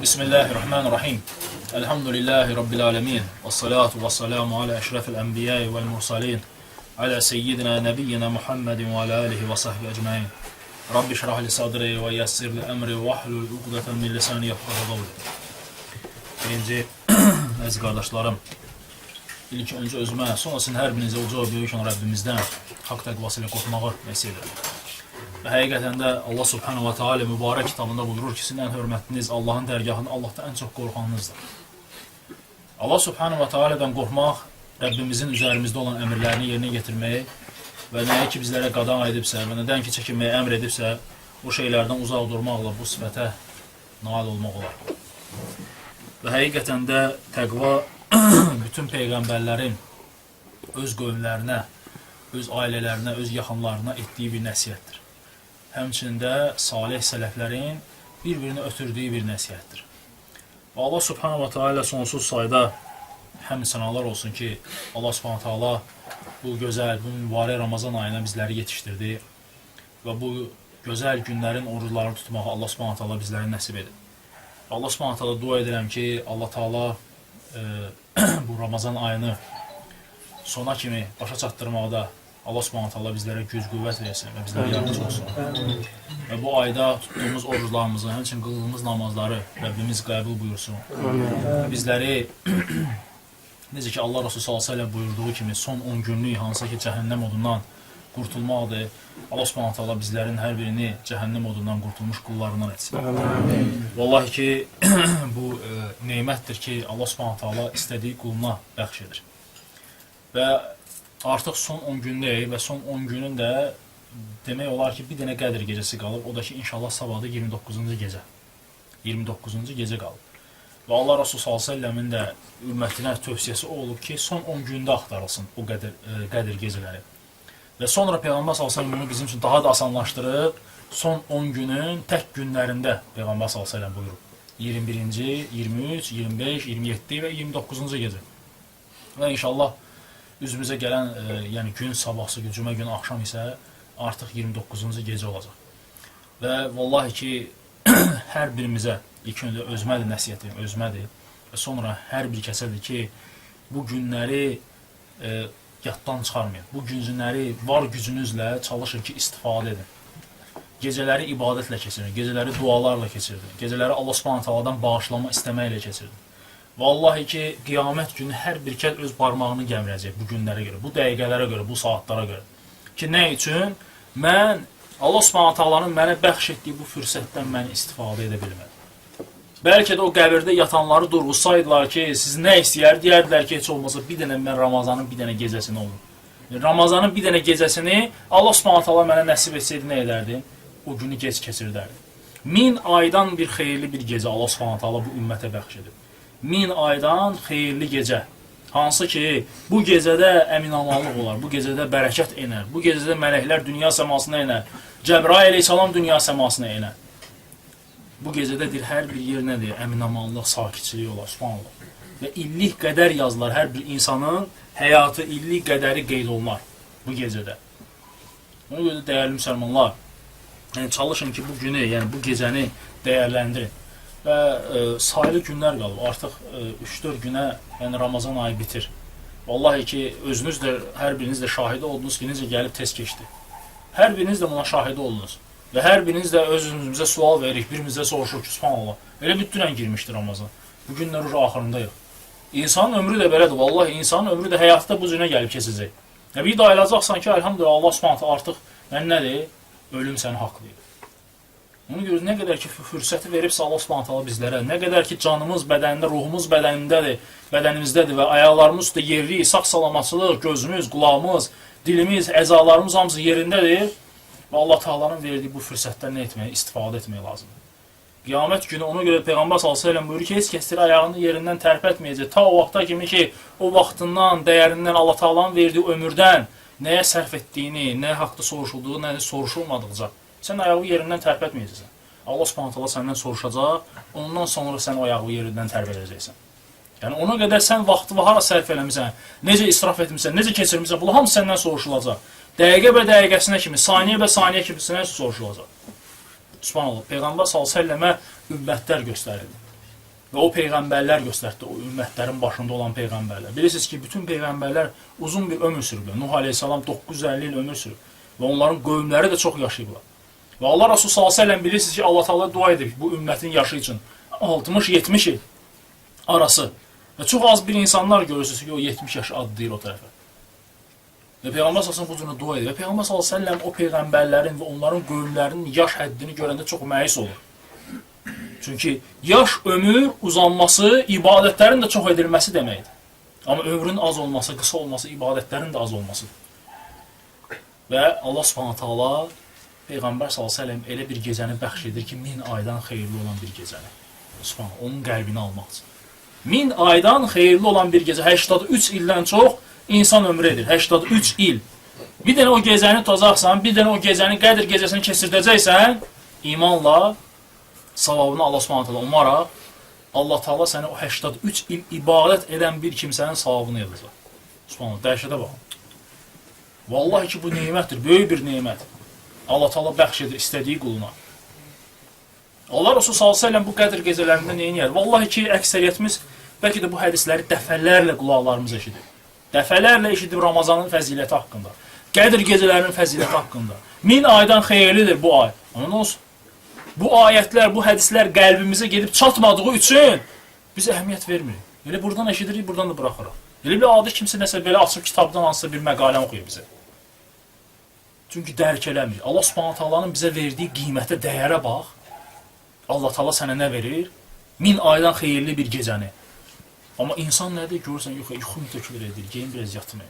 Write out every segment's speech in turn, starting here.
بسم الله الرحمن الرحيم الحمد لله رب العالمين والصلاة والسلام على أشرف الأنبياء والمرسلين على سيدنا نبينا محمد وعلى آله وصحبه أجمعين رب اشرح لي صدري ويسر لي أمري واحلل عقدة من لساني يفقه قولي Birinci, əziz qardaşlarım, ilk öncə özümə, sonrasını hər birinizə ucaq böyük olan Rəbbimizdən haqq təqvası ilə qorxmağı nəsib edir. Və həqiqətən də Allah subhanahu wa ta'ala mübarək kitabında buyurur ki, sizin ən hörmətliniz Allahın dərgahında Allahdan ən çox qorxanınızdır. Allah subhanahu wa ta'ala'dan qorxmaq Rəbbimizin üzərimizdə olan əmrlərini yerinə yetirməyi və nəyə ki bizlərə qadağan edibsə və nədən ki çəkinməyi əmr edibsə, bu şeylərdən uzaq durmaqla bu sifətə nail olmaq olar. Və həqiqətən də təqva bütün peyğəmbərlərin öz qövmlərinə, öz ailələrinə, öz yaxınlarına etdiyi bir nəsihətdir. Həmçinin də salih sələflərin bir-birini ötürdüyü bir nəsihətdir. Allah subhanahu wa ta'ala sonsuz sayda həmd sənalar olsun ki, Allah subhanahu ta'ala bu gözəl, bu mübarək Ramazan ayına bizləri yetişdirdi və bu gözəl günlərin oruclarını tutmağı Allah subhanahu ta'ala bizlərə nəsib edin. Allah subhanahu ta'ala dua edirəm ki, Allah ta'ala e, bu Ramazan ayını sona kimi başa çatdırmaqda Allah subhanahu ta'ala bizlərə güc qüvvət versin və bizlərə yardımcı olsun. Və bu ayda tutduğumuz oruclarımızı, həmçinin qıldığımız namazları Rəbbimiz qəbul buyursun. Və bizləri necə ki Allah Resulü sallallahu əleyhi buyurduğu kimi son 10 günlük hansı ki cəhənnəm odundan qurtulmaqdır. Allah Subhanahu taala bizlərin hər birini cəhənnəm odundan qurtulmuş qullarından etsin. Vallahi ki bu e, nemətdir ki Allah Subhanahu taala istədiyi quluna bəxş edir. Və artıq son 10 gündəyik və son 10 günün də demək olar ki, bir dənə Qədr gecəsi qalıb. O da ki, inşallah sabahda 29-cu gecə. 29-cu gecə qalıb. Və Allah Resulü s.ə.v-in də ümmətinə tövsiyəsi o olub ki, son 10 gündə axtarılsın bu Qədr, ə, Qədr gecələri. Və sonra Peyğəmbər s.ə.v bunu bizim üçün daha da asanlaşdırıb, son 10 günün tək günlərində Peyğəmbər s.ə.v buyurub. 21-ci, 23, 25, 27 və 29-cu gecə. Və inşallah üzümüzə gələn e, yəni gün sabahsı cümə günü axşam isə artıq 29-cu gecə olacaq. Və vallahi ki hər birimizə ilk öncə özmədir nəsihətim, özmədir və sonra hər bir kəsədir ki bu günləri e, yaddan çıxarmayın. Bu günləri var gücünüzlə çalışın ki istifadə edin. Gecələri ibadətlə keçirin, gecələri dualarla keçirin, gecələri Allah Subhanahu taalandan bağışlanma istəməklə keçirin. Vallahi ki, qiyamət günü hər bir kəs öz barmağını gəmirəcək bu günlərə görə, bu dəqiqələrə görə, bu saatlara görə. Ki, nə üçün? Mən Allah Subhanahu taalanın mənə bəxş etdiyi bu fürsətdən mən istifadə edə bilmədim. Bəlkə də o qəbirdə yatanları durğusaydılar ki, siz nə istəyər, deyərdilər ki, heç olmasa bir dənə mən Ramazanın bir dənə gecəsini olun. Ramazanın bir dənə gecəsini Allah Subhanahu taala mənə nəsib etsəydi nə edərdim? O günü gec keçirdərdim. Min aydan bir xeyirli bir gecə Allah Subhanahu taala bu ümmətə bəxş edib min aydan xeyirli gecə. Hansı ki, bu gecədə əminamanlıq olar, bu gecədə bərəkət enər, bu gecədə mələklər dünya səmasına enər, Cəbrail əleyhissalam dünya səmasına enər. Bu gecədədir hər bir yer nədir? Əminamanlıq, sakitçilik olar, subhanallah. Və illik qədər yazılar, hər bir insanın həyatı illik qədəri qeyd olunar bu gecədə. Ona görə dəyərli müsəlmanlar, yəni çalışın ki, bu günü, yəni bu gecəni dəyərləndirin və e, sayılı günlər qalıb. Artıq e, 3-4 günə, yəni Ramazan ayı bitir. Vallahi ki, özünüz də, hər biriniz də şahidi oldunuz ki, necə gəlib tez keçdi. Hər biriniz də buna şahidi oldunuz. Və hər biriniz də öz-özümüzə sual veririk, birimizə soruşuruq ki, subhanallah, elə bir dünən girmişdi Ramazan. Bu günlər uca axırındayıq. İnsanın ömrü də belədir, vallahi insanın ömrü də həyatda bu cünə gəlib keçəcək. Ya bir də ayılacaqsan ki, elhamdülillah, Allah subhanallah artıq, yəni nədir? Ölüm səni haqlayır. Ona görə nə qədər ki fürsəti veribsə Allah Subhanahu taala bizlərə, nə qədər ki canımız bədənində, ruhumuz bədənindədir, bədənimizdədir və ayaqlarımız üstə yerli, sağ-salamatçılıq, gözümüz, qulağımız, dilimiz, əzalarımız hamısı yerindədir. Və Allah Taala'nın verdiyi bu fürsətdən nə etmək, istifadə etmək lazımdır. Qiyamət günü ona görə Peyğəmbər sallallahu əleyhi və səlləm buyurur ki, heç kəs ayağını yerindən tərpətməyəcək ta o vaxta kimi ki, o vaxtından, dəyərindən Allah Taala'nın verdiyi ömürdən nəyə sərf etdiyini, nə haqqda soruşulduğu, nə soruşulmadıqca Sən ayağı yerindən tərpətməyəcəksən. Allah Subhanahu taala səndən soruşacaq, ondan sonra sən ayağı yerindən tərpədəcəksən. Yəni ona qədər sən vaxtını hara sərf eləmisən, necə israf etmisən, necə keçirmisən, bunlar hamısı səndən soruşulacaq. Dəqiqə bə dəqiqəsinə kimi, saniyə bə saniyə kimi sənə soruşulacaq. Subhanallah, Peyğəmbər səlləmə ümmətlər göstərildi. Və o peyğəmbərlər göstərdi, o ümmətlərin başında olan peyğəmbərlər. Bilirsiniz ki, bütün peyğəmbərlər uzun bir ömür sürüblər. Nuh əleyhissalam 950 il ömür sürüb və onların qövmləri də çox yaşayıblar. Və Allah və səlləm bilirsiniz ki, Allah Taala dua edib bu ümmətin yaşı üçün 60-70 il arası. Və çox az bir insanlar görürsünüz ki, o 70 yaş adlayır o tərəfə. Və Peyğəmbər səlləm bu cür dua edir. Və Peyğəmbər səlləm o peyğəmbərlərin və onların qövmlərinin yaş həddini görəndə çox məyus olur. Çünki yaş ömür uzanması ibadətlərin də çox edilməsi deməkdir. Amma ömrün az olması, qısa olması ibadətlərin də az olmasıdır. Və Allah Subhanahu taala Peyğəmbər səlləm elə bir gecəni bəxş edir ki, min aydan xeyirli olan bir gecəni. Subhan, onun qəlbini almaq üçün. Min aydan xeyirli olan bir gecə 83 ildən çox insan ömrü edir. 83 il. Bir dənə o gecəni tutacaqsan, bir dənə o gecəni Qədr gecəsini keçirdəcəksən, imanla savabını Allah Subhanahu taala umaraq Allah Taala sənə o 83 il ibadət edən bir kimsənin savabını yazacaq. Subhanallah, dəhşətə bax. Vallahi ki bu nemətdir, böyük bir nemət. Allah Taala bəxş edir istədiyi quluna. Allah Resulü sallallahu əleyhi bu qədr gecələrində nə edir? Vallahi ki əksəriyyətimiz bəlkə də bu hədisləri dəfələrlə qulaqlarımız eşidib. Dəfələrlə eşidib Ramazanın fəziləti haqqında. Qədr gecələrinin fəziləti haqqında. Min aydan xeyirlidir bu ay. Amma nə olsun? Bu ayətlər, bu hədislər qəlbimizə gedib çatmadığı üçün biz əhəmiyyət vermirik. Elə buradan eşidirik, buradan da buraxırıq. Elə bir adi kimsə nəsə belə açıb kitabdan hansısa bir məqalə oxuyur bizə. Çünki dərk eləmir. Allah Subhanahu taalanın bizə verdiyi qiymətə, dəyərə bax. Allah Taala sənə nə verir? Min aydan xeyirli bir gecəni. Amma insan nədir? Görürsən, yox, yuxum tökülür edir. Geyin biraz yatım.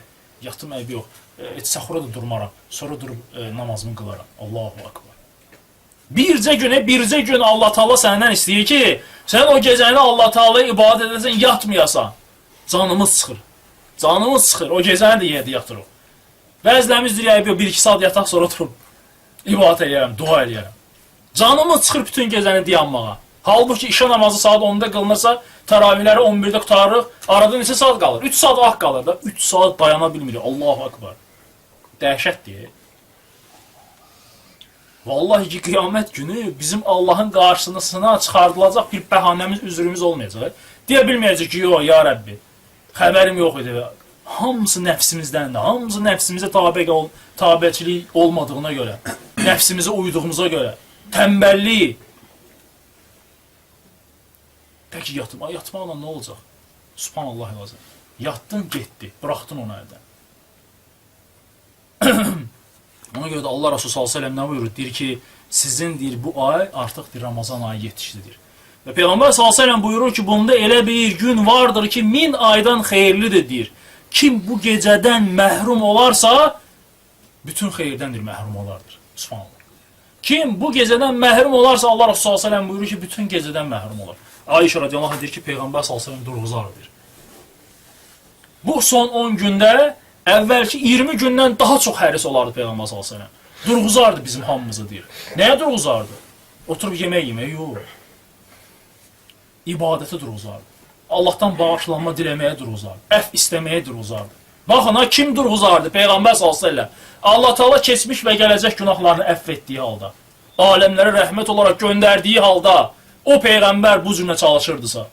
Yatım əbi yox. E, heç səxura da durmaram. Sonra durub e, namazımı qılaram. Allahu akbar. Bircə günə, bircə gün Allah Taala səndən istəyir ki, sən o gecəni Allah Taalaya ibadət edəsən, yatmayasan. Canımız çıxır. Canımız çıxır. O gecəni də yerdə yatırıq. Bəzilərimiz deyir, "Yox, 1-2 saat yataq sonra oturub ibadət eləyərəm, dua eləyərəm." Canımız çıxır bütün gecəni dayanmağa. Halbuki işə namazı saat 10-da qılınırsa, təravihləri 11-də qutarırıq. Arada neçə saat qalır? 3 saat vaxt qalır da. 3 saat dayana bilmirik. Allahu akbar. Dəhşətdir. Vallahi ki qiyamət günü bizim Allahın qarşısına çıxardılacaq bir bəhanəmiz, üzrümüz olmayacaq. Deyə bilməyəcək ki, yox ya Rəbbi. Xəbərim yox idi. Hamısı nəfsimizdəndir. Hamısı nəfsimizə tabe ol, tabeçilik olmadığına görə, nəfsimizə uyduğumuza görə, tənbəllik. Peki yatım, ay yatmaqla nə olacaq? Subhanallah lazım. Yatdın, getdi, buraxdın onu əldən. Ona görə də Allah Resulü sallallahu əleyhi və səlləm nə buyurur? Deyir ki, sizin deyir bu ay artıq bir Ramazan ayı yetişdidir. Və Peyğəmbər sallallahu əleyhi və səlləm buyurur ki, bunda elə bir gün vardır ki, min aydan xeyirlidir deyir. Kim bu gecədən məhrum olarsa, bütün xeyirdəndir məhrum olardır. Subhanallah. Kim bu gecədən məhrum olarsa Allah Resulü səlləm buyurur ki, bütün gecədən məhrum olar. Ayşə radiyallahu anh deyir ki, Peyğəmbər səlləm durğuzardır. Bu son 10 gündə əvvəlki 20 gündən daha çox həris olardı Peyğəmbər səlləm. Durğuzardı bizim hamımızı deyir. Nəyə durğuzardı? Oturub yemək yemək yox. İbadətə durğuzardı. Allahdan bağışlanma diləməyə durğuzardı. Əf istəməyə durğuzardı. Baxın ha kim durğuzardı? Peyğəmbər sallallahu əleyhi. Allah Taala keçmiş və gələcək günahlarını əfv etdiyi halda, aləmlərə rəhmət olaraq göndərdiyi halda o peyğəmbər bu cümlə çalışırdısa.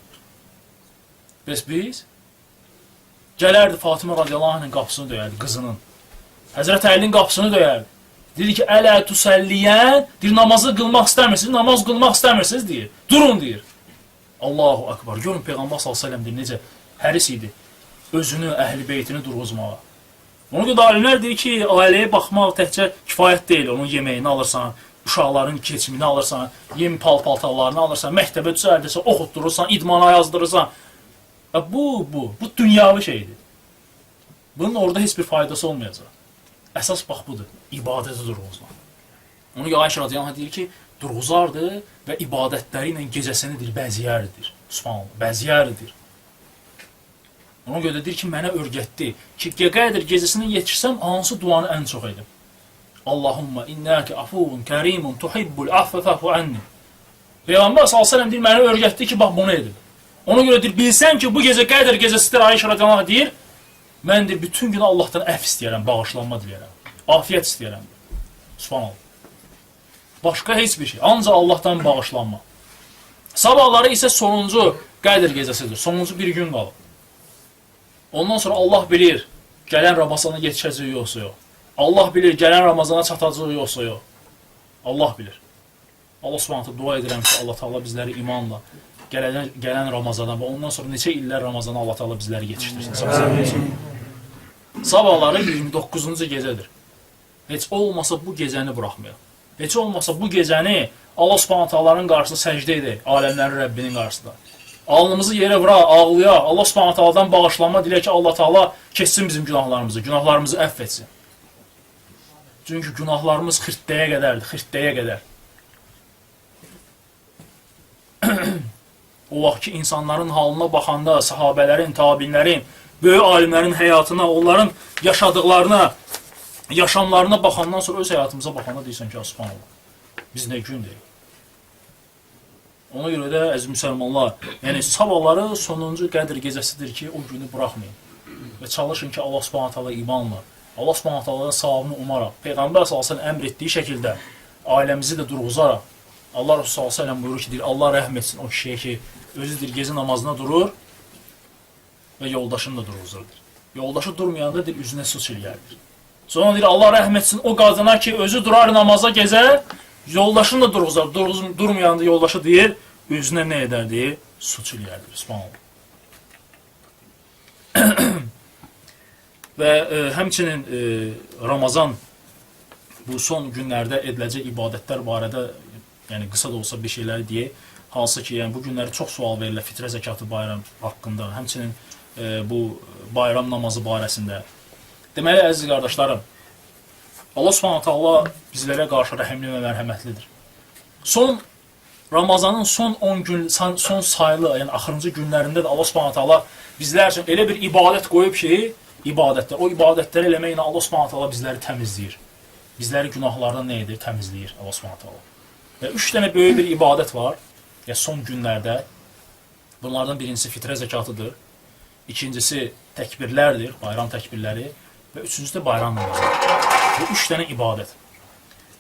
Bəs biz gələrdi Fatimə radiyallahu anh'ın qapısını döyərdi, qızının. Həzrət Əlinin qapısını döyərdi. Dedi ki, ələ tusəlliyən, deyir, namazı qılmaq istəmirsiniz, namaz qılmaq istəmirsiniz, deyir. Durun, deyir. Allahu akbar. Görün Peyğəmbər deyir, necə həris idi özünü, əhli beytini durğuzmağa. Ona görə alimlər deyir ki, ailəyə baxmaq təkcə kifayət deyil. Onun yeməyini alırsan, uşaqların keçimini alırsan, yem pal-paltarlarını alırsan, məktəbə düzəldirsən, oxutdurursan, idmana yazdırırsan. Və bu, bu, bu dünyavi şeydir. Bunun orada heç bir faydası olmayacaq. Əsas bax budur, ibadəti durğuzmaq. Ona görə Ayşə deyir ki, durğuzardı və ibadətləri ilə gecəsini deyir, bəziyərdir. Subhanallah, bəziyərdir. Ona görə deyir ki, mənə örgətdi ki, qədər gecəsini yetişsəm, hansı duanı ən çox edim? Allahumma innaka afuvun kerimun tuhibbul affa fa'fu anni. Peyğəmbər səlləm deyir, mənə örgətdi ki, bax bunu edim. Ona görə deyir, bilsən ki, bu gecə qədər gecəsidir Ayşə radiyallahu deyir, mən deyir, bütün gün Allahdan əf istəyərəm, bağışlanma diləyərəm, afiyət istəyərəm. Subhanallah. Başqa heç bir şey, ancaq Allahdan bağışlanma. Sabahları isə sonuncu Qədr gecəsidir. Sonuncu bir gün qalıb. Ondan sonra Allah bilir, gələn Ramazana yetişəcək yoxsa yox. Allah bilir, gələn Ramazana çatacaq yoxsa yox. Allah bilir. Allah Subhanahu dua edirəm ki, Allah Taala bizləri imanla gələn gələn Ramazana və ondan sonra neçə illər Ramazana Allah Taala bizləri yetişdirsin. Sabahları 29-cu gecədir. Heç olmasa bu gecəni buraxmayaq. Heç olmasa bu gecəni Allah Subhanahu Taala'nın qarşısında səcdə edək, aləmlərin Rəbbinin qarşısında. Alnımızı yerə vura, ağlaya, Allah Subhanahu Taala'dan bağışlanma dilə ki, Allah Taala keçsin bizim günahlarımızı, günahlarımızı əfv etsin. Çünki günahlarımız xirtdəyə qədərdir, xirtdəyə qədər. o vaxt ki, insanların halına baxanda, sahabələrin, tabinlərin, böyük alimlərin həyatına, onların yaşadıqlarına, yaşamlarına baxandan sonra öz həyatımıza baxanda deyirsən ki, subhanallah, biz nə gündür. Ona görə də əziz müsəlmanlar, yəni sabahları sonuncu qədr gecəsidir ki, o günü buraxmayın. Və çalışın ki, Allah Subhanahu taala imanla, Allah Subhanahu taala savabını umaraq, Peyğəmbər sallallahu əleyhi və səlləm əmr etdiyi şəkildə ailəmizi də durğuzaraq Allah Resulü sallallahu əleyhi buyurur ki, deyir, Allah rəhm etsin o kişiyə ki, özüdür gecə namazına durur və yoldaşını da durğuzur. Yoldaşı durmayanda deyir, üzünə su çilgərdir. Sonra deyir, Allah rəhm etsin o qadına ki, özü durar namaza gecə, yoldaşını da durğuzar. Durğuz- Durmayanda yoldaşı deyir, üzünə nə edər deyir, su çilgərdir. Subhanallah. və e, e, Ramazan bu son günlərdə ediləcək ibadətlər barədə yəni qısa da olsa bir şeyləri deyək. Hansı ki, yəni bu günləri çox sual verirlər fitrə zəkatı bayram haqqında, həmçinin e, bu bayram namazı barəsində. Deməli əziz qardaşlarım, Allah Subhanahu taala bizlərə qarşı rəhimli və mərhəmətlidir. Son Ramazanın son 10 gün son sayılı, yəni axırıncı günlərində də Allah Subhanahu taala bizlər üçün elə bir ibadət qoyub ki, ibadətlər, o ibadətləri eləməklə Allah Subhanahu taala bizləri təmizləyir. Bizləri günahlardan nə edir? Təmizləyir Allah Subhanahu taala. Və üç dənə böyük bir ibadət var. Ya son günlərdə. Bunlardan birincisi fitrə zəkatıdır. İkincisi təkbirlərdir, bayram təkbirləri və üçüncüsü də bayram namazıdır. Bu üç dənə ibadət.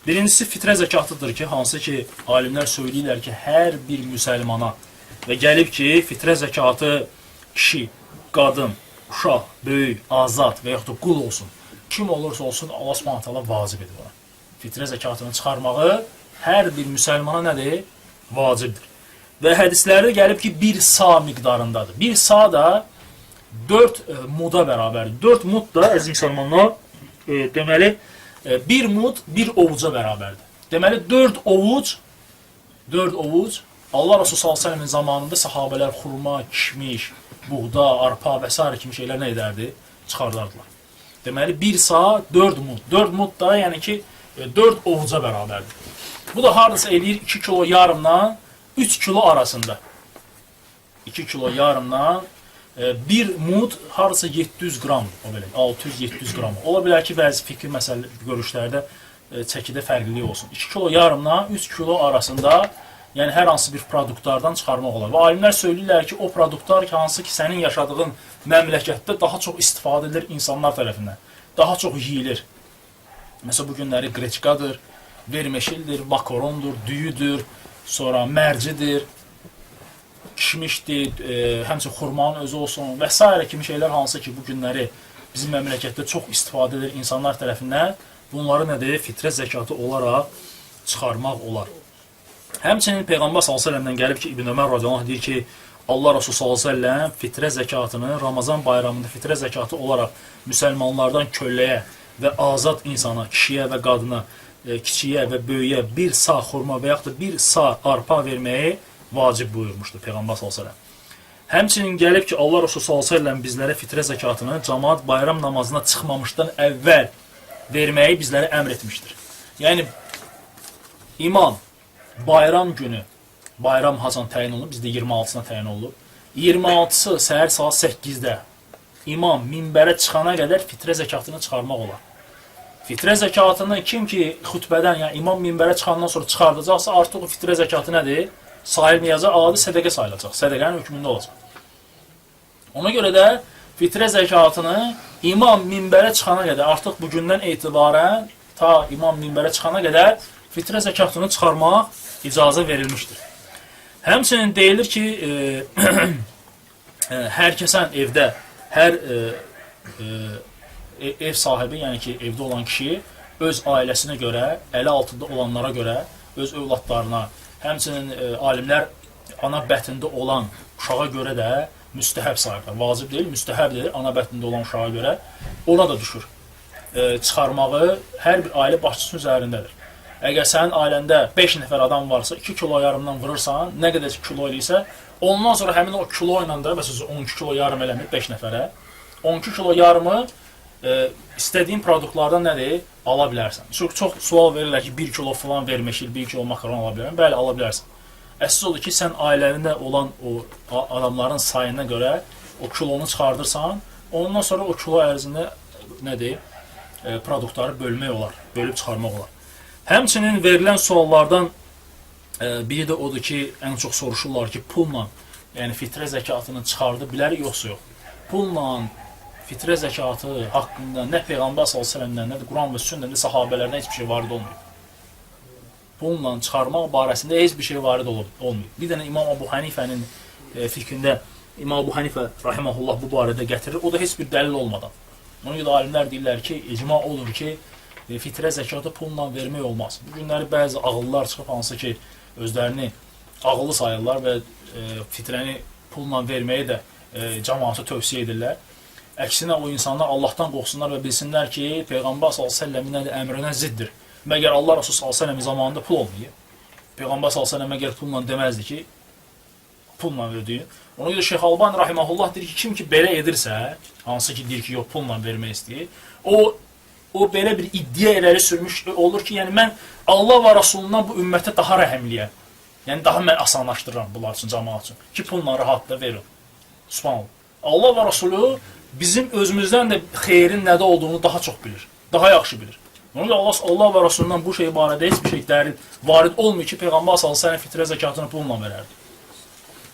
Birincisi fitrə zəkatıdır ki, hansı ki alimlər söyləyirlər ki, hər bir müsəlmana və gəlib ki, fitrə zəkatı kişi, qadın, uşaq, böyük, azad və yaxud olsun. Kim olursa olsun Allah Subhanahu taala vacib edir ona. Fitrə zəkatını çıxarmağı hər bir müsəlmana nədir? Vacibdir. Və hədislərdə gəlib ki, bir sa miqdarındadır. Bir sa da 4 e, muda bərabərdir. 4 mud da əziz müsəlmanlar e, deməli e, bir mud bir ovuca bərabərdir. Deməli 4 ovuc 4 ovuc Allah Resulü sallallahu əleyhi zamanında sahabelər xurma, kişmiş, buğda, arpa və s. kimi şeylər nə edərdi? Çıxardardılar. Deməli 1 sa 4 mud. 4 mud da yəni ki 4 ovuca bərabərdir. Bu da hardasa eləyir 2 kilo yarımdan 3 kilo arasında. 2 kilo yarımdan e, bir mud hardasa 700 qram o belə 600-700 qram. Ola bilər ki, bəzi fikri məsələ görüşlərdə e, çəkidə fərqlilik olsun. 2 kilo yarımdan 3 kilo arasında yəni hər hansı bir produktlardan çıxarmaq olar. Və alimlər söyləyirlər ki, o produktlar ki, hansı ki, sənin yaşadığın məmləkətdə daha çox istifadə edilir insanlar tərəfindən. Daha çox yeyilir. Məsələn, bu günləri qreçkadır, vermeşildir, makarondur, düyüdür, sonra mərcidir, kişmişdir, e, həmçinin xurmanın özü olsun və s. kimi şeylər hansı ki, bu günləri bizim məmləkətdə çox istifadə edilir insanlar tərəfindən. Bunları nədir? Fitrə zəkatı olaraq çıxarmaq olar. Həmçinin Peyğəmbər s.ə.v-dən gəlib ki, İbn Ömər radiyallahu deyir ki, Allah Resulü s.ə.v fitrə zəkatını Ramazan bayramında fitrə zəkatı olaraq müsəlmanlardan kölləyə və azad insana, kişiyə və qadına, e, kiçiyə və böyüyə bir sağ xurma və yaxud da bir sağ arpa verməyi vacib buyurmuşdur Peyğəmbər s.ə.v. Həmçinin gəlib ki, Allah Resulü s.ə.v bizlərə fitrə zəkatını cəmaat bayram namazına çıxmamışdan əvvəl verməyi bizlərə əmr etmişdir. Yəni, imam bayram günü, bayram haçan təyin olunub, bizdə 26-sına təyin olunub. 26-sı səhər saat 8-də imam minbərə çıxana qədər fitrə zəkatını çıxarmaq olar. Fitrə zəkatını kim ki xutbədən, yəni imam minbərə çıxandan sonra çıxardacaqsa, artıq o fitrə zəkatı nədir? Sayılmayacaq, adi sədəqə sayılacaq. Sədəqənin hökmündə olacaq. Ona görə də fitrə zəkatını imam minbərə çıxana qədər, artıq bu gündən etibarən ta imam minbərə çıxana qədər fitrə zəkatını çıxarmaq icazə verilmişdir. Həmçinin deyilir ki, e, e, hər kəsən evdə, hər e, e, ev sahibi, yəni ki, evdə olan kişi öz ailəsinə görə, əli altında olanlara görə, öz övladlarına, həmçinin e, alimlər ana bətnində olan uşağa görə də müstəhəb sayırlar. Vacib deyil, müstəhəbdir ana bətnində olan uşağa görə. Ona da düşür. E, çıxarmağı hər bir ailə başçısının üzərindədir. Əgər sənin ailəndə 5 nəfər adam varsa, 2 kilo yarımdan vurursan, nə qədər kilo eləyirsə, ondan sonra həmin o kilo ilə də məsələn 12 kilo yarım eləmir 5 nəfərə. 12 kilo yarımı e, istədiyin produktlardan nədir? Ala bilərsən. Çox çox sual verirlər ki, 1 kilo falan vermişil, 1 kilo makaron ala bilərəm. Bəli, ala bilərsən. Əsas odur ki, sən ailəndə olan o adamların sayına görə o kilonu çıxardırsan, ondan sonra o kilo ərzində nədir? E, produktları bölmək olar, bölüb çıxarmaq olar. Həmçinin verilən suallardan e, biri də odur ki, ən çox soruşurlar ki, pulla, yəni fitrə zəkatını çıxardı bilər yoxsa yox. Pulla fitrə zəkatı haqqında nə Peyğəmbər səlləmdən, nə də Quran və sünnədə sahabelərdən heç şey varid olmayıb. Pulla çıxarmaq barəsində heç bir şey varid olub, olmayıb. Bir dənə İmam Əbu Hanifənin e, fikrində İmam Əbu Hanifə rahimehullah bu barədə gətirir. O da heç bir dəlil olmadan. Ona görə alimlər deyirlər ki, icma olur ki, e, fitrə zəkatı pulla vermək olmaz. Bu günləri bəzi ağıllılar çıxıb hansı ki, özlərini ağıllı sayırlar və e, fitrəni pulla verməyi də e, cəmaata tövsiyə edirlər. Əksinə o insanlar Allahdan qorxsunlar və bilsinlər ki, Peyğəmbər səlləmin əmrinə ziddir. Məgər Allah Rasul səlləm zamanında pul olmayıb. Peyğəmbər səlləm məgər pulla deməzdi ki, pulla verdiyi. Ona görə Şeyx Alban rahimehullah deyir ki, kim ki belə edirsə, hansı ki deyir ki, yox pulla vermək istəyir, o o belə bir iddia irəli sürmüş olur ki, yəni mən Allah və Rasulundan bu ümmətə daha rəhimliyəm. Yəni daha mən asanlaşdırıram bunlar üçün, cəmaət üçün ki, pulla rahat da verin. Subhanallah. Allah və Rasulü bizim özümüzdən də xeyrin nədə olduğunu daha çox bilir. Daha yaxşı bilir. Görə Allah, Allah və Rasulundan bu şey barədə heç bir şey dəlil varid olmuyor ki, Peyğəmbər sallallahu əleyhi fitrə zəkatını pulla verərdi.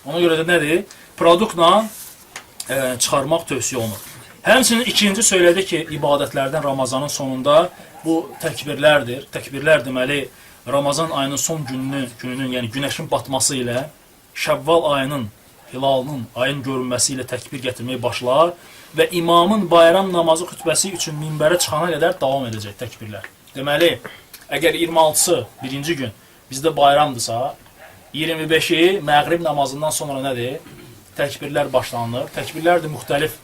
Ona görə də nədir? Produktla e, çıxarmaq tövsiyə olunur. Həmçinin ikinci söylədi ki, ibadətlərdən Ramazanın sonunda bu təkbirlərdir. Təkbirlər deməli Ramazan ayının son gününü, gününün, yəni günəşin batması ilə Şəvval ayının hilalının ayın görünməsi ilə təkbir gətirməyə başlar və imamın bayram namazı xütbəsi üçün minbərə çıxana qədər davam edəcək təkbirlər. Deməli, əgər 26-sı birinci gün bizdə bayramdırsa, 25-i məğrib namazından sonra nədir? Təkbirlər başlanılır. Təkbirlər də müxtəlif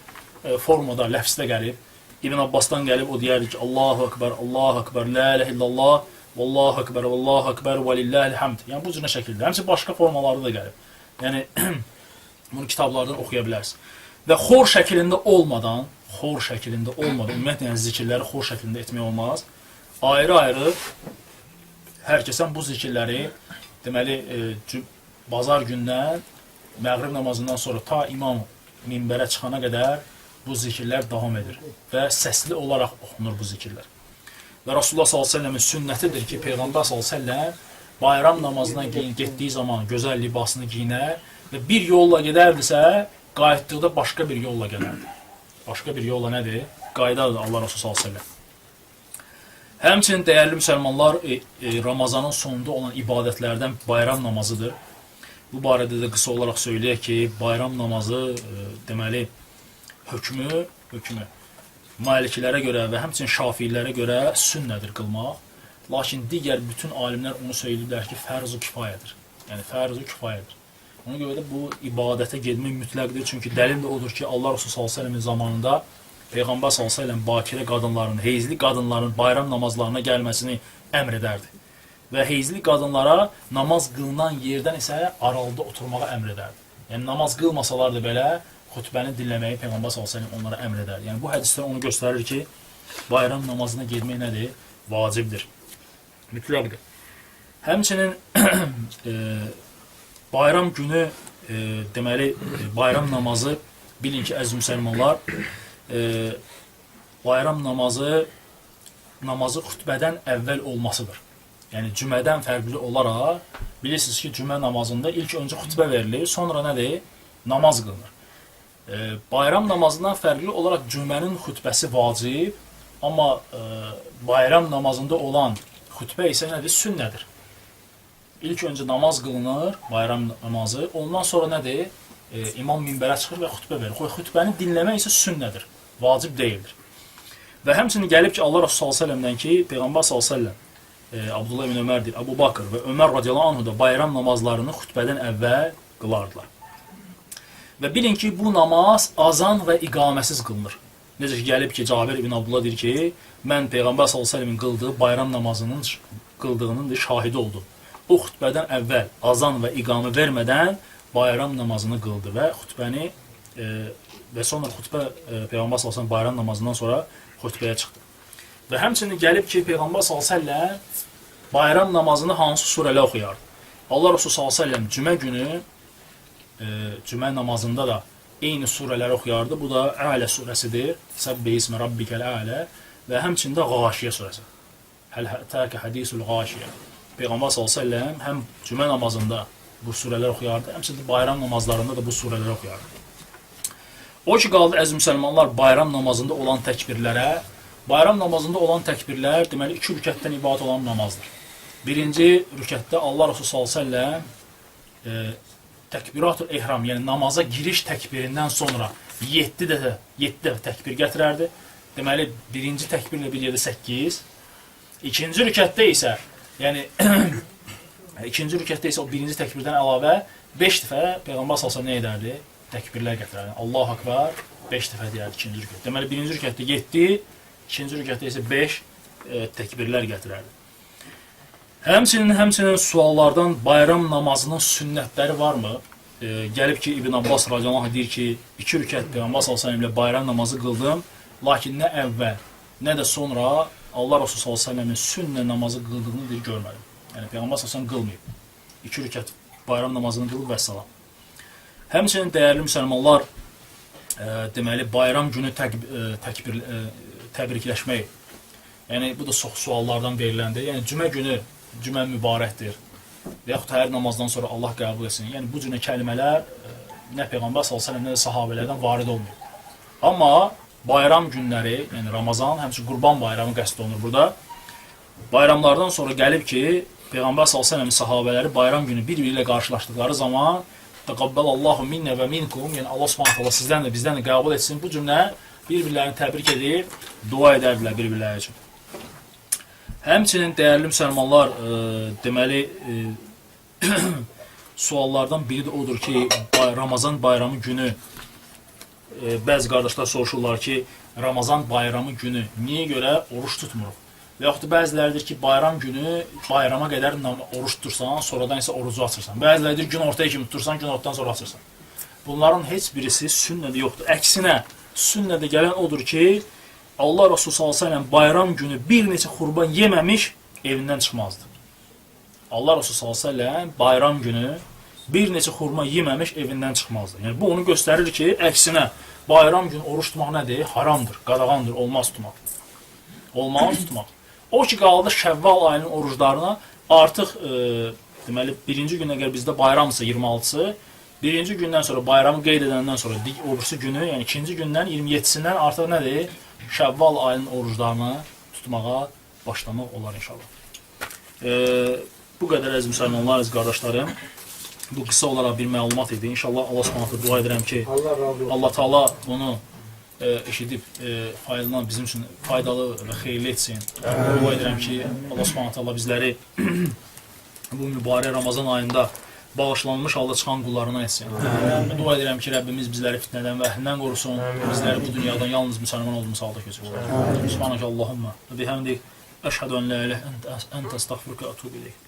e, formada, ləfsdə gəlib. İbn Abbasdan gəlib o deyər ki, Allahu ekber, Allahu ekber, la ilahe illallah, vallahu ekber, vallahu ekber və lillahil hamd. Yəni bu cür şəkildə. Həmçinin başqa formaları da gəlib. Yəni bunu kitablardan oxuya bilərsiniz. Və xor şəklində olmadan, xor şəklində olmadan, ümumiyyətlə yəni zikirləri xor şəklində etmək olmaz. Ayrı-ayrı hər kəsən bu zikirləri deməli e, bazar gündən məğrib namazından sonra ta imam minbərə çıxana qədər bu zikirlər davam edir və səsli olaraq oxunur bu zikirlər. Və Rasulullah sallallahu əleyhi və səlləmin sünnətidir ki, Peyğəmbər sallallahu əleyhi və səlləm bayram namazına getdiyi zaman gözəl libasını geyinər və bir yolla gedərdisə, qayıtdıqda başqa bir yolla gələrdi. Başqa bir yolla nədir? Qaydadır Allah Rasulü sallallahu. Həmçinin dəyərli müsəlmanlar e, e, Ramazanın sonunda olan ibadətlərdən bayram namazıdır. Bu barədə də qısa olaraq söyləyək ki, bayram namazı e, deməli hökmü, hökmü Malikilərə görə və həmçinin Şafiilərə görə sünnədir qılmaq. Lakin digər bütün alimlər onu söyləyirlər ki, fərz-ı kifayədir. Yəni fərz-ı kifayədir. Ona görə də bu ibadətə getmək mütləqdir. Çünki dəlil də odur ki, Allah Resulü sallallahu əleyhi zamanında Peyğəmbər sallallahu əleyhi bakirə qadınların, heyzli qadınların bayram namazlarına gəlməsini əmr edərdi. Və heyzli qadınlara namaz qılınan yerdən isə aralıda oturmağa əmr edərdi. Yəni namaz qılmasalar da belə xutbəni dinləməyi Peyğəmbər sallallahu əleyhi onlara əmr edərdi. Yəni bu hədislər onu göstərir ki, bayram namazına getmək nədir? Vacibdir. Mütləqdir. Həmçinin e, bayram günü e, deməli e, bayram namazı bilin ki əziz müsəlmanlar e, bayram namazı namazı xutbədən əvvəl olmasıdır. Yəni cümədən fərqli olaraq bilirsiniz ki, cümə namazında ilk öncə xutbə verilir, sonra nədir? Namaz qılınır. E, bayram namazından fərqli olaraq cümənin xutbəsi vacib, amma e, bayram namazında olan xutbə isə nədir? Sünnədir. İlk öncə namaz qılınır, bayram namazı. Ondan sonra nədir? E, imam minbərə çıxır və xutbə verir. Xoy xutbəni dinləmək isə sünnədir, vacib deyildir. Və həmçinin gəlib ki, Allah Resulü sallallahu ki, Peyğəmbər sallallahu e, Abdullah ibn Ömərdir, Əbu Bakır və Ömər radiyallahu anhu da bayram namazlarını xutbədən əvvəl qılardılar. Və bilin ki, bu namaz azan və iqaməsiz qılınır. Necə ki, gəlib ki, Cabir ibn Abdullah deyir ki, mən Peyğəmbər sallallahu qıldığı bayram namazının qıldığının şahidi oldum. O xutbədən əvvəl azan və iqamə vermədən bayram namazını qıldı və xutbəni e, və sonra xutbə e, Peyğəmbər sallallahu bayram namazından sonra xutbəyə çıxdı. Və həmçinin gəlib ki, Peyğəmbər s.ə.v bayram namazını hansı surələ oxuyardı? Allah Resulü s.ə.v cümə günü e, cümə namazında da eyni surələri oxuyardı. Bu da Ələ surəsidir. Səbbə ismi rabbikəl ələ və həmçindəĞaşiyə surəsi. Həl təkə hadisulĞaşiyə. Peyğəmbər s.ə.v həm cümə namazında bu surələri oxuyardı, həmçində bayram namazlarında da bu surələri oxuyardı. O ki qaldı əziz müsəlmanlar bayram namazında olan təkbirlərə Bayram namazında olan təkbirlər deməli iki rükətdən ibarət olan namazdır. Birinci rükətdə Allah Resulü sallallahu əleyhi e, təkbiratul ehram, yəni namaza giriş təkbirindən sonra 7 dəfə 7 dəfə təkbir gətirərdi. Deməli birinci təkbirlə bir yerdə 8. İkinci rükətdə isə yəni ikinci rükətdə isə o birinci təkbirdən əlavə 5 dəfə Peyğəmbər sallallahu nə edərdi? Təkbirlər gətirərdi. Allahu akbar 5 dəfə deyərdi ikinci rükət. Deməli birinci rükətdə 7 ikinci rükətdə isə 5 e, təkbirlər gətirərdi. Həmçinin, həmçinin suallardan bayram namazının sünnətləri varmı? E, gəlib ki, İbn Abbas radiyallahu deyir ki, iki rükət Peyğəmbər sallallahu əleyhi bayram namazı qıldım, lakin nə əvvəl, nə də sonra Allah Resulü sallallahu əleyhi və səlləmin sünnə namazı qıldığını deyir görmədim. Yəni Peyğəmbər sallallahu əleyhi və səlləm qılmayıb. İki rükət bayram namazını qılıb və salam. Həmçinin dəyərli müsəlmanlar, e, deməli bayram günü tək, e, təkbir e, təbrikləşmək. Bu da çox suallardan veriləndir. Yəni cümə günü cümə mübarəkdir. Və yaxud namazdan sonra Allah qəbul etsin. Yəni bu cür kəlmələr e, nə peyğəmbər sallallahu əleyhi və səlləm nə də sahabelərdən varid olmayıb. Amma bayram günləri, yəni Ramazan, həmçinin Qurban bayramı qəsd olunur burada. Bayramlardan sonra gəlib ki, peyğəmbər sallallahu əleyhi və bayram günü bir-biri ilə qarşılaşdıkları zaman Təqabbalallahu minnə və minkum, yəni Allah Subhanahu taala sizdən də bizdən də qəbul etsin. Bu cümlə bir-birlərini təbrik edib dua edərdilər bir-birləri üçün. Həmçinin dəyərli müsəlmanlar, e, deməli e, suallardan biri də odur ki, Ramazan bayramı günü e, bəzi qardaşlar soruşurlar ki, Ramazan bayramı günü niyə görə oruç tutmuruq? Və yaxud bəziləridir ki, bayram günü bayrama qədər oruç tutursan, sonradan isə orucu açırsan. Bəziləridir gün ortaya kimi tutursan, gün ortadan sonra açırsan. Bunların heç birisi sünnədə yoxdur. Əksinə, sünnədə gələn odur ki, Allah Resulü sallallahu səlləm bayram günü bir neçə qurban yeməmiş evindən çıxmazdı. Allah Resulü sallallahu səlləm bayram günü bir neçə xurma yeməmiş evindən çıxmazdı. Yəni bu onu göstərir ki, əksinə bayram günü oruç tutmaq nədir? Haramdır, qadağandır, olmaz tutmaq. Olmaz tutmaq. O ki qaldı Şəvval ayının oruclarına artıq e, deməli birinci gün əgər bizdə bayramsa 26-sı, birinci gündən sonra bayramı qeyd edəndən sonra oruçlu günü, yəni ikinci gündən 27-sindən artıq nədir? Şəvval ayının oruclarını tutmağa başlamaq olar inşallah. E, bu qədər əziz müsəlmanlar, əziz qardaşlarım. Bu qısa olaraq bir məlumat idi. İnşallah Allah Subhanahu dua edirəm ki, Allah Taala bunu e, eşidib e, faydalan bizim üçün faydalı və xeyirli etsin. Dua edirəm ki, Allah Subhanahu taala bizləri bu mübarək Ramazan ayında bağışlanmış halda çıxan qullarına etsin. Dua edirəm ki, Rəbbimiz bizləri fitnədən və əhlindən qorusun. Bizləri bu dünyadan yalnız müsəlman olduğumuz halda keçirsin. Subhanaka Allahumma və bihamdik əşhədu en la ilahe ente estağfiruke və etûbü ileyk.